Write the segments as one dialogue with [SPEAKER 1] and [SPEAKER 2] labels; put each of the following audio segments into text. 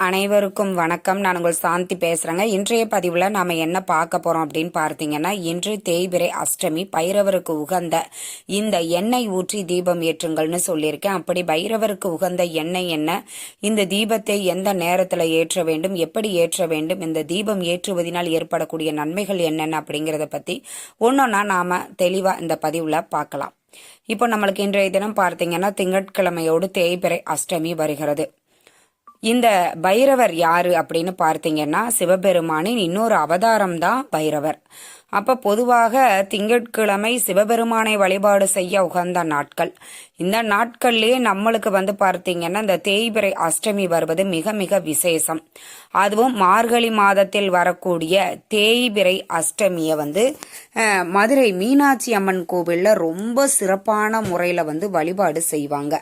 [SPEAKER 1] அனைவருக்கும் வணக்கம். நான் உங்கள் சாந்தி பேசுறேங்க. இன்றைய பதிவுல நாம என்ன பார்க்க போறோம் அப்படின்னு பார்த்தீங்கன்னா இன்று தேய்பிரை அஷ்டமி பைரவருக்கு உகந்த இந்த எண்ணெய் ஊற்றி தீபம் ஏற்றுங்கள்னு சொல்லியிருக்கேன். அப்படி பைரவருக்கு உகந்த எண்ணெய் என்ன? இந்த தீபத்தை எந்த நேரத்துல ஏற்ற வேண்டும்? எப்படி ஏற்ற வேண்டும்? இந்த தீபம் ஏற்றுவதனால் ஏற்படக்கூடிய நன்மைகள் என்னென்ன அப்படிங்கறத பத்தி ஒன்னொன்னா நாம தெளிவா இந்த பதிவுல பார்க்கலாம். இப்போ நம்மளுக்கு இன்றைய தினம் பார்த்தீங்கன்னா திங்கட்கிழமையோடு தேய்பிரை அஷ்டமி வருகிறது. இந்த பைரவர் யாரு அப்படின்னு பார்த்தீங்கன்னா சிவபெருமானின் இன்னொரு அவதாரம் தான் பைரவர். அப்ப பொதுவாக திங்கட்கிழமை சிவபெருமானை வழிபாடு செய்ய உகந்த நாட்கள். இந்த நாட்கள்லயே நம்மளுக்கு வந்து பார்த்தீங்கன்னா இந்த தேய்பிறை அஷ்டமி வருவது மிக மிக விசேஷம். அதுவும் மார்கழி மாதத்தில் வரக்கூடிய தேய்பிறை அஷ்டமியை வந்து மதுரை மீனாட்சி அம்மன் கோவில்ல ரொம்ப சிறப்பான முறையில வந்து வழிபாடு செய்வாங்க.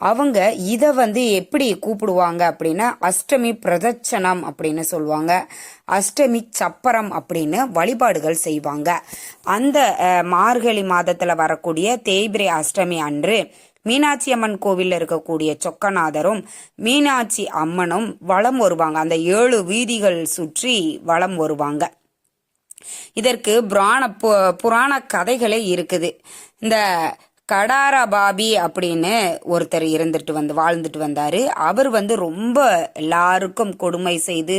[SPEAKER 1] அவங்க இதை வந்து எப்படி கூப்பிடுவாங்க அப்படின்னா அஷ்டமி பிரதட்சணம் அப்படின்னு சொல்லுவாங்க. அஷ்டமி சப்பரம் அப்படின்னு வழிபாடுகள் செய்வாங்க. அந்த மார்கழி மாதத்தில் வரக்கூடிய தேய்பிரை அஷ்டமி அன்று மீனாட்சி அம்மன் கோவிலில் இருக்கக்கூடிய சொக்கநாதரும் மீனாட்சி அம்மனும் வளம் வருவாங்க. அந்த ஏழு வீதிகள் சுற்றி வலம் வருவாங்க. இதற்கு புராண பு- புராண கதைகளே இருக்குது. இந்த கடாரா பாபி அப்படின்னு ஒருத்தர் இருந்துட்டு வந்து வாழ்ந்துட்டு வந்தார். அவர் வந்து ரொம்ப எல்லாருக்கும் கொடுமை செய்து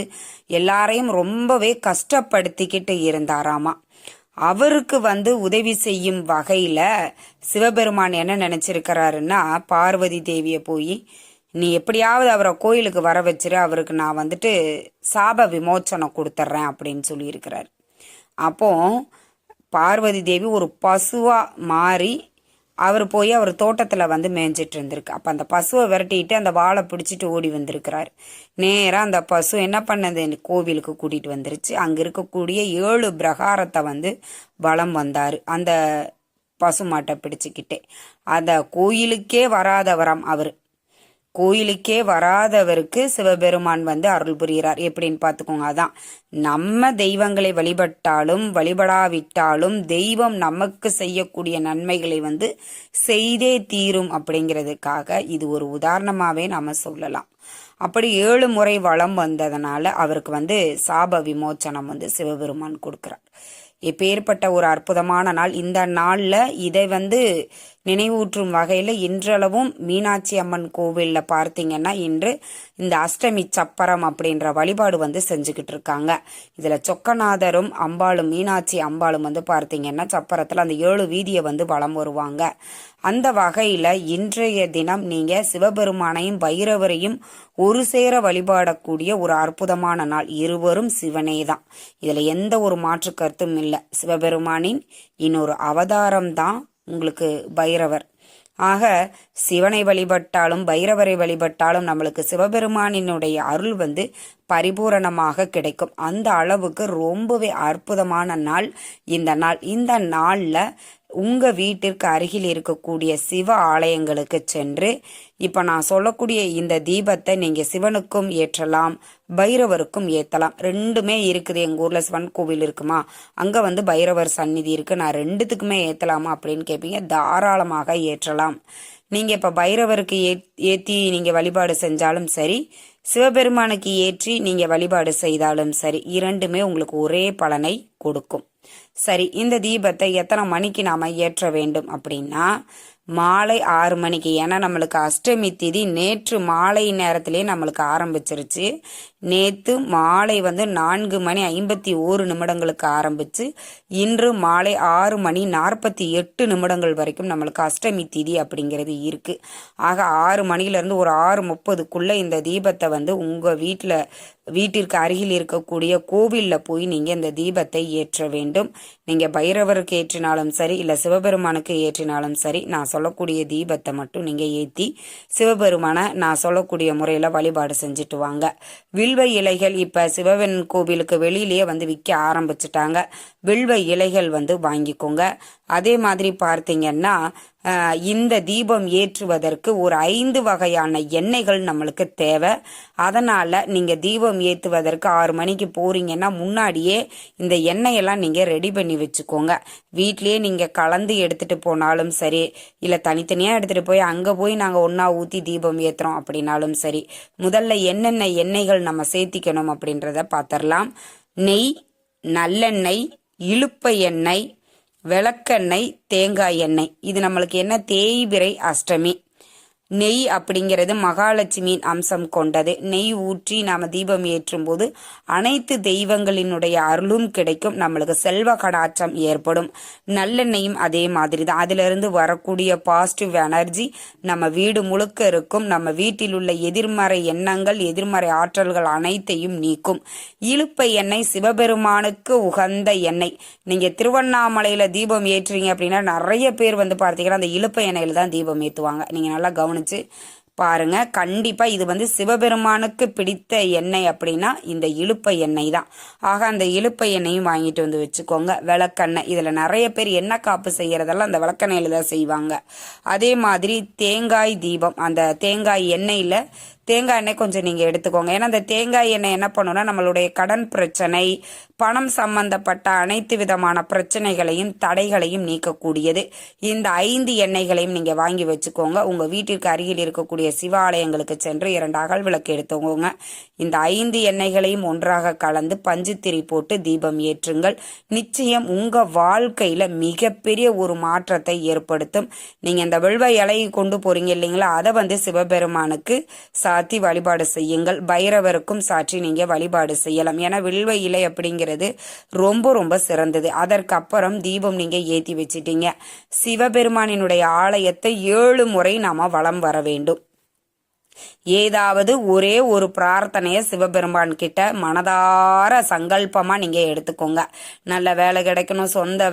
[SPEAKER 1] எல்லாரையும் ரொம்பவே கஷ்டப்படுத்திக்கிட்டு இருந்தாராமா. அவருக்கு வந்து உதவி செய்யும் வகையில் சிவபெருமான் என்ன நினச்சிருக்கிறாருன்னா பார்வதி தேவியை போய் நீ எப்படியாவது அவரை கோயிலுக்கு வர வச்சிரு அவருக்கு நான் வந்துட்டு சாப விமோச்சனம் கொடுத்துட்றேன் அப்படின்னு சொல்லியிருக்கிறார். அப்போ பார்வதி தேவி ஒரு பசுவாக மாறி அவர் போய் அவர் தோட்டத்தில் வந்து மேய்ஞ்சிட்டு இருந்திருக்கு. அப்போ அந்த பசுவை விரட்டிட்டு அந்த வாழை பிடிச்சிட்டு ஓடி வந்திருக்கிறார். நேராக அந்த பசு என்ன பண்ணது? கோவிலுக்கு கூட்டிகிட்டு வந்துருச்சு. அங்கே இருக்கக்கூடிய ஏழு பிரகாரத்தை வந்து வளம் வந்தார். அந்த பசுமாட்டை பிடிச்சிக்கிட்டே. அந்த கோயிலுக்கே வராதவரம் அவர். கோயிலுக்கே வராதவருக்கு சிவபெருமான் வந்து அருள் புரிகிறார். எப்படின்னு பார்த்துக்கோங்க. அதான் நம்ம தெய்வங்களை வழிபட்டாலும் வழிபடாவிட்டாலும் தெய்வம் நமக்கு செய்யக்கூடிய நன்மைகளை வந்து செய்தே தீரும் அப்படிங்கிறதுக்காக இது ஒரு உதாரணமாகவே நம்ம சொல்லலாம். அப்படி ஏழு முறை வளம் வந்ததுனால அவருக்கு வந்து சாப விமோச்சனம் வந்து சிவபெருமான் கொடுக்கிறார். இப்பேற்பட்ட ஒரு அற்புதமான நாள். இந்த நாளில் இதை வந்து நினைவூற்றும் வகையில் இன்றளவும் மீனாட்சி அம்மன் கோவிலில் பார்த்தீங்கன்னா இன்று இந்த அஷ்டமி சப்பரம் அப்படின்ற வழிபாடு வந்து செஞ்சுக்கிட்டு இருக்காங்க. இதில் சொக்கநாதரும் அம்பாளும் மீனாட்சி அம்பாளும் வந்து பார்த்தீங்கன்னா சப்பரத்தில் அந்த ஏழு வீதியை வந்து வலம் வருவாங்க. அந்த வகையில் இன்றைய தினம் நீங்கள் சிவபெருமானையும் பைரவரையும் ஒரு சேர வழிபாடக்கூடிய ஒரு அற்புதமான நாள். இருவரும் சிவனே தான் இதில் எந்த ஒரு மாற்று கருத்தும் இல்லை. சிவபெருமானின் இன்னொரு அவதாரம் தான் உங்களுக்கு பைரவர். ஆக சிவனை வழிபட்டாலும் பைரவரை வழிபட்டாலும் நம்மளுக்கு சிவபெருமானினுடைய அருள் வந்து பரிபூரணமாக கிடைக்கும். அந்த அளவுக்கு ரொம்பவே அற்புதமான நாள் இந்த நாள். இந்த நாளில் உங்கள் வீட்டிற்கு அருகில் இருக்கக்கூடிய சிவ ஆலயங்களுக்கு சென்று இப்போ நான் சொல்லக்கூடிய இந்த தீபத்தை நீங்கள் சிவனுக்கும் ஏற்றலாம் பைரவருக்கும் ஏற்றலாம் ரெண்டுமே இருக்குது. எங்கள் ஊரில் சிவன் கோவில் இருக்குமா? அங்கே வந்து பைரவர் சந்நிதி இருக்குது நான் ரெண்டுத்துக்குமே ஏற்றலாமா அப்படின்னு கேட்பீங்க தாராளமாக ஏற்றலாம். நீங்கள் இப்போ பைரவருக்கு ஏ- ஏற்றி நீங்கள் வழிபாடு செஞ்சாலும் சரி சிவபெருமானுக்கு ஏற்றி நீங்க வழிபாடு செய்தாலும் சரி இரண்டுமே உங்களுக்கு ஒரே பலனை கொடுக்கும். சரி இந்த தீபத்தை எத்தனை மணிக்கு நாம ஏற்ற வேண்டும் அப்படின்னா மாலை ஆறு மணிக்கு. ஏன்னா நம்மளுக்கு அஷ்டமி திதி நேற்று மாலை நேரத்திலே நம்மளுக்கு ஆரம்பிச்சிருச்சு. நேத்து மாலை வந்து நான்கு மணி ஐம்பத்தி ஓரு நிமிடங்களுக்கு ஆரம்பித்து இன்று மாலை ஆறு மணி நாற்பத்தி எட்டு நிமிடங்கள் வரைக்கும் நம்மளுக்கு அஷ்டமி திதி அப்படிங்கிறது இருக்குது ஆக ஆறு மணிலேருந்து ஒரு ஆறு முப்பதுக்குள்ளே இந்த தீபத்தை வந்து உங்கள் வீட்டில் வீட்டிற்கு அருகில் இருக்கக்கூடிய கோவிலில் போய் நீங்கள் இந்த தீபத்தை ஏற்ற வேண்டும். நீங்கள் பைரவருக்கு ஏற்றினாலும் சரி இல்லை சிவபெருமானுக்கு ஏற்றினாலும் சரி நான் சொல்லக்கூடிய தீபத்தை மட்டும் நீங்கள் ஏற்றி சிவபெருமானை நான் சொல்லக்கூடிய முறையில் வழிபாடு செஞ்சுட்டு வாங்க. வில் வில்வ இலைகள் இப்ப சிவவன் கோவிலுக்கு வெளியிலேயே வந்து விற்க ஆரம்பிச்சிட்டாங்க. வில்வ இலைகள் வந்து வாங்கிக்கோங்க. அதே மாதிரி பார்த்தீங்கன்னா இந்த தீபம் ஏற்றுவதற்கு ஒரு ஐந்து வகையான எண்ணெய்கள் நம்மளுக்கு தேவை. அதனால் நீங்கள் தீபம் ஏற்றுவதற்கு ஆறு மணிக்கு போகிறீங்கன்னா முன்னாடியே இந்த எண்ணெயெல்லாம் நீங்கள் ரெடி பண்ணி வச்சுக்கோங்க. வீட்லேயே நீங்கள் கலந்து எடுத்துகிட்டு போனாலும் சரி இல்லை தனித்தனியாக எடுத்துகிட்டு போய் அங்கே போய் நாங்கள் ஒன்றா ஊற்றி தீபம் ஏற்றுறோம் அப்படின்னாலும் சரி முதல்ல என்னென்ன எண்ணெய்கள் நம்ம சேர்த்திக்கணும் அப்படின்றத பார்த்துடலாம் நெய் நல்லெண்ணெய் இழுப்ப எண்ணெய் விளக்கெண்ணெய் தேங்காய் எண்ணெய். இது நம்மளுக்கு என்ன? தேய்பிரை அஷ்டமி. நெய் அப்படிங்கிறது மகாலட்சுமியின் அம்சம் கொண்டது. நெய் ஊற்றி நாம தீபம் ஏற்றும் போது அனைத்து தெய்வங்களினுடைய அருளும் கிடைக்கும். நம்மளுக்கு செல்வ கடாச்சம் ஏற்படும். நல்லெண்ணெயும் அதே மாதிரி தான் அதிலிருந்து வரக்கூடிய பாசிட்டிவ் எனர்ஜி நம்ம வீடு முழுக்க இருக்கும். நம்ம வீட்டில் உள்ள எதிர்மறை எண்ணங்கள் எதிர்மறை ஆற்றல்கள் அனைத்தையும் நீக்கும். இழுப்பை எண்ணெய் சிவபெருமானுக்கு உகந்த எண்ணெய். நீங்க திருவண்ணாமலையில தீபம் ஏற்றுறீங்க அப்படின்னா நிறைய பேர் வந்து பார்த்தீங்கன்னா அந்த இழுப்பை எண்ணெயில தான் தீபம் ஏற்றுவாங்க நீங்க நல்லா கவனிச்சு பாருங்க. கண்டிப்பா இது வந்து சிவபெருமானுக்கு பிடித்த எண்ணெய் அப்படின்னா இந்த இழுப்பை எண்ணெய் தான். ஆக அந்த இழுப்பை எண்ணெயும் வாங்கிட்டு வந்து வச்சுக்கோங்க. விளக்கெண்ணெய். இதுல நிறைய பேர் எண்ணெய் காப்பு செய்யறதெல்லாம் அந்த விளக்கெண்ணெயில தான் செய்வாங்க. அதே மாதிரி தேங்காய் தீபம். அந்த தேங்காய் எண்ணெயில தேங்காய் எண்ணெய் கொஞ்சம் நீங்கள் எடுத்துக்கோங்க. ஏன்னா அந்த தேங்காய் எண்ணெய் என்ன பண்ணுன்னா நம்மளுடைய கடன் பிரச்சனை பணம் சம்பந்தப்பட்ட அனைத்து விதமான பிரச்சனைகளையும் தடைகளையும் நீக்கக்கூடியது. இந்த ஐந்து எண்ணெய்களையும் நீங்கள் வாங்கி வச்சுக்கோங்க. உங்கள் வீட்டிற்கு அருகில் இருக்கக்கூடிய சிவாலயங்களுக்கு சென்று இரண்டு அகல் விளக்கு எடுத்துக்கோங்க. இந்த ஐந்து எண்ணெய்களையும் ஒன்றாக கலந்து பஞ்சுத்திரி போட்டு தீபம் ஏற்றுங்கள். நிச்சயம் உங்கள் வாழ்க்கையில் மிகப்பெரிய ஒரு மாற்றத்தை ஏற்படுத்தும். நீங்கள் இந்த வெள்வ இலையை கொண்டு போகிறீங்க இல்லைங்களா? அதை வந்து சிவபெருமானுக்கு சா சாத்தி வழிபாடு செய்யுங்கள். பைரவருக்கும் சாற்றி நீங்கள் வழிபாடு செய்யலாம். ஏன்னா வில்வ இலை அப்படிங்கிறது ரொம்ப ரொம்ப சிறந்தது. அதற்கப்புறம் தீபம் நீங்கள் ஏற்றி வச்சிட்டீங்க. சிவபெருமானினுடைய ஆலயத்தை ஏழு முறை நாம் வலம் வர வேண்டும். ஏதாவது ஒரே ஒரு பிரார்த்தனையை சிவபெருமான் கிட்ட மனதார சங்கல்பமா நீங்க எடுத்துக்கோங்க. நல்ல வேலை கிடைக்கணும். சொந்த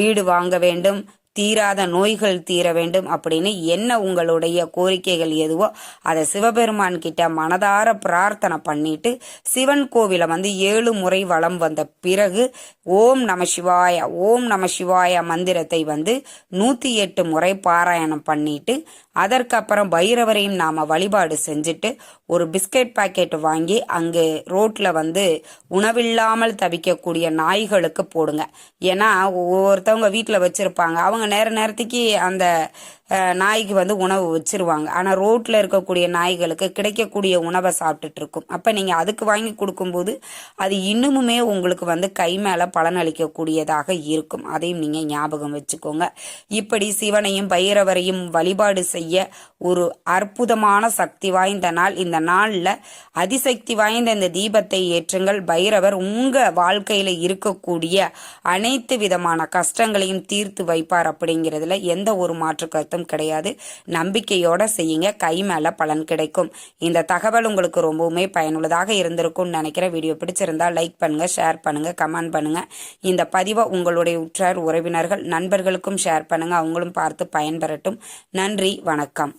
[SPEAKER 1] வீடு வாங்க வேண்டும். தீராத நோய்கள் தீர வேண்டும் அப்படின்னு என்ன உங்களுடைய கோரிக்கைகள் எதுவோ அதை சிவபெருமான் கிட்ட மனதார பிரார்த்தனை பண்ணிட்டு சிவன் கோவிலை வந்து ஏழு முறை வலம் வந்த பிறகு ஓம் நம சிவாய ஓம் நம சிவாய மந்திரத்தை வந்து நூத்தி எட்டு முறை பாராயணம் பண்ணிட்டு அதற்கப்புறம் பைரவரையும் நாம வழிபாடு செஞ்சுட்டு ஒரு பிஸ்கட் பாக்கெட் வாங்கி அங்கே ரோட்ல வந்து உணவில்லாமல் தவிக்கக்கூடிய நாய்களுக்கு போடுங்க. ஏன்னா ஒவ்வொருத்தவங்க வீட்டில் வச்சிருப்பாங்க. அவங்க நேர நேரத்துக்கு அந்த நாய்க்கு வந்து உணவு வச்சிருவாங்க. ஆனால் ரோட்டில் இருக்கக்கூடிய நாய்களுக்கு கிடைக்கக்கூடிய உணவை சாப்பிட்டுட்டு இருக்கும் அப்போ நீங்கள் அதுக்கு வாங்கி கொடுக்கும்போது அது இன்னுமுமே உங்களுக்கு வந்து கை மேலே பலனளிக்கக்கூடியதாக இருக்கும். அதையும் நீங்கள் ஞாபகம் வச்சுக்கோங்க. இப்படி சிவனையும் பைரவரையும் வழிபாடு செய்ய ஒரு அற்புதமான சக்தி வாய்ந்த நாள். இந்த நாளில் அதிசக்தி வாய்ந்த இந்த தீபத்தை ஏற்றுங்கள். பைரவர் உங்கள் வாழ்க்கையில் இருக்கக்கூடிய அனைத்து விதமான கஷ்டங்களையும் தீர்த்து வைப்பார் அப்படிங்கிறதுல எந்த ஒரு மாற்று கருத்தும் கிடையாது. நம்பிக்கையோட செய்யுங்க. கை மேல பலன் கிடைக்கும். இந்த தகவல் உங்களுக்கு ரொம்பவுமே பயனுள்ளதாக இருந்திருக்கும்னு நினைக்கிற வீடியோ பிடிச்சிருந்தா லைக் பண்ணுங்க ஷேர் பண்ணுங்க கமெண்ட் பண்ணுங்க. இந்த பதிவை உங்களுடைய உற்றார் உறவினர்கள் நண்பர்களுக்கும் ஷேர் பண்ணுங்க. அவங்களும் பார்த்து பயன்பெறட்டும். நன்றி வணக்கம்.